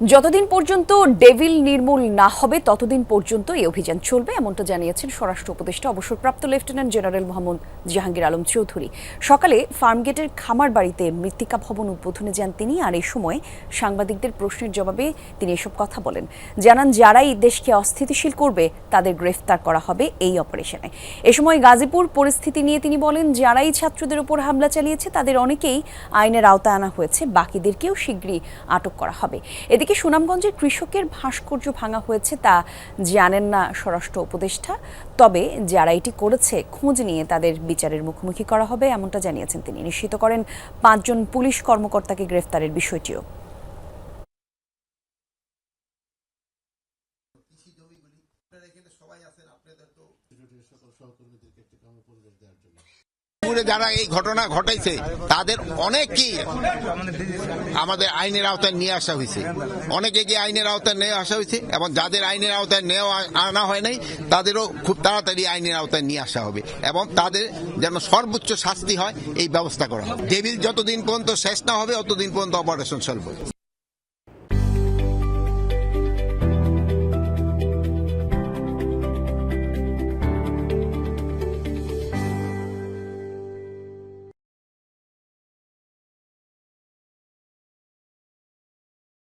যতদিন পর্যন্ত ডেভিল নির্মূল না হবে, ততদিন পর্যন্ত এই অভিযান চলবে, এমনটা জানিয়েছেন স্বরাষ্ট্র উপদেষ্টা, অবসরপ্রাপ্ত লেফটেন্যান্ট জেনারেল মোহাম্মদ জাহাঙ্গীর আলম চৌধুরী। সকালে ফার্মগেটের খামার বাড়িতে মৃত্তিকা ভবন উদ্বোধনে যান তিনি, আর এই সময় সাংবাদিকদের প্রশ্নের জবাবে তিনি এসব কথা বলেন। জানান, যারাই দেশকে অস্থিতিশীল করবে, তাদের গ্রেফতার করা হবে এই অপারেশনে। এ সময় গাজীপুর পরিস্থিতি নিয়ে তিনি বলেন, যারাই ছাত্রদের উপর হামলা চালিয়েছে, তাদের অনেকেই আইনের আওতায় আনা হয়েছে, বাকিদেরকেও শীঘ্রই আটক করা হবে। এদিকে সুনামগঞ্জের কৃষকের ভাস্কর্য ভাঙা হয়েছে তা জানেন না স্বরাষ্ট্র উপদেষ্টা। তবে যারা এটি করেছে, খোঁজ নিয়ে তাদের বিচারের মুখোমুখি করা হবে, এমনটা জানিয়েছেন তিনি। নিশ্চিত করেন, পাঁচজন পুলিশ কর্মকর্তাকে গ্রেফতারের বিষয়টিও। পুরে যারা এই ঘটনা ঘটাইছে, তাদের অনেকই আমাদের আইনের আওতায় নিয়ে আসা হয়েছে। অনেকে যে আইনের আওতায় নিয়ে আসা হয়েছে এবং যাদের আইনের আওতায় নেওয়া আনা হয় নাই, তাদেরও খুব তাড়াতাড়ি আইনের আওতায় নিয়ে আসা হবে এবং তাদের যেন সর্বোচ্চ শাস্তি হয়, এই ব্যবস্থা করা হবে। ডেবিল যতদিন পর্যন্ত শেষ না হবে, অতদিন পর্যন্ত অপারেশন চলবে।